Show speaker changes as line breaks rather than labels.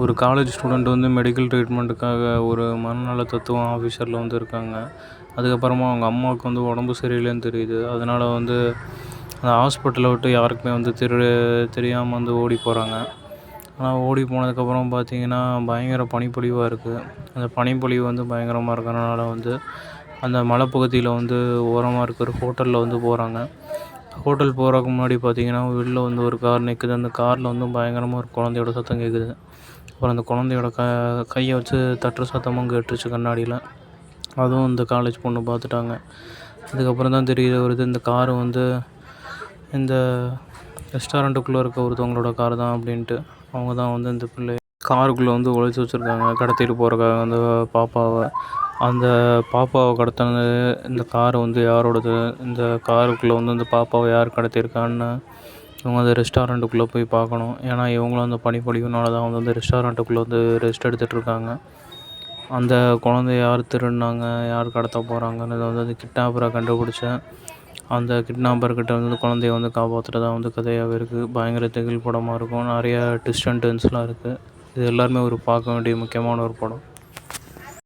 ஒரு college student வந்து medical ட்ரீட்மெண்ட்டுக்காக ஒரு மனநல தத்துவம் ஆஃபீஸரில் வந்து இருக்காங்க அதுக்கப்புறமா அவங்க அம்மாவுக்கு வந்து உடம்பு சரியில்லைன்னு தெரியுது. அதனால் வந்து அந்த ஹாஸ்பிட்டலை விட்டு யாருக்குமே வந்து தெரு தெரியாமல் வந்து ஓடி போகிறாங்க ஆனால் ஓடி போனதுக்கப்புறம் பார்த்தீங்கன்னா பயங்கர பனிப்பொழிவாக இருக்குது அந்த பனிப்பொழிவு வந்து பயங்கரமாக இருக்கிறனால வந்து அந்த மலைப்பகுதியில் வந்து ஓரமாக இருக்கிற ஹோட்டலில் வந்து போகிறாங்க ஹோட்டல் போகிறதுக்கு முன்னாடி பார்த்தீங்கன்னா வெளில வந்து ஒரு கார் நிற்குது அந்த காரில் வந்து பயங்கரமாக ஒரு குழந்தையோட சத்தம் கேட்குது அப்புறம் அந்த குழந்தையோட க கையை வச்சு தட்டுற சத்தமும் கேட்டுருச்சு கண்ணாடியில். அதுவும் இந்த காலேஜ் பொண்ணு பார்த்துட்டாங்க அதுக்கப்புறம் தான் தெரியுது வருது இந்த காரு வந்து இந்த ரெஸ்டாரண்ட்டுக்குள்ளே இருக்க ஒருத்தவங்களோட கார் தான் அப்படின்ட்டு. அவங்க தான் வந்து இந்த பிள்ளை காருக்குள்ளே வந்து ஒளிச்சு வச்சுருக்காங்க. கடத்திட்டு போகிறக்காக அந்த பாப்பாவை. அந்த பாப்பாவை கடத்தினது இந்த கார் வந்து யாரோடது? இந்த காருக்குள்ளே வந்து அந்த பாப்பாவை யார் கடத்தியிருக்கான்னு இவங்க அந்த ரெஸ்டாரண்ட்டுக்குள்ளே போய் பார்க்கணும். ஏன்னா இவங்களும் அந்த பனிப்பொழிவுனால தான் வந்து அந்த ரெஸ்டாரண்ட்டுக்குள்ளே வந்து ரெஸ்ட் எடுத்துகிட்டு இருக்காங்க. அந்த குழந்தைய யார் திருடினாங்க யார் கடத்த போகிறாங்கன்னு வந்து அந்த கிட்னாப்பரை கண்டுபிடிச்சேன். அந்த கிட்னாப்பர்கிட்ட வந்து குழந்தைய வந்து காப்பாற்றுறதா வந்து கதையாகவே இருக்குது பயங்கர திகில் படமாக இருக்கும். நிறையா ட்விஸ்ட் அண்ட் இருக்குது இது எல்லாருமே ஒரு பார்க்க வேண்டிய முக்கியமான ஒரு படம்.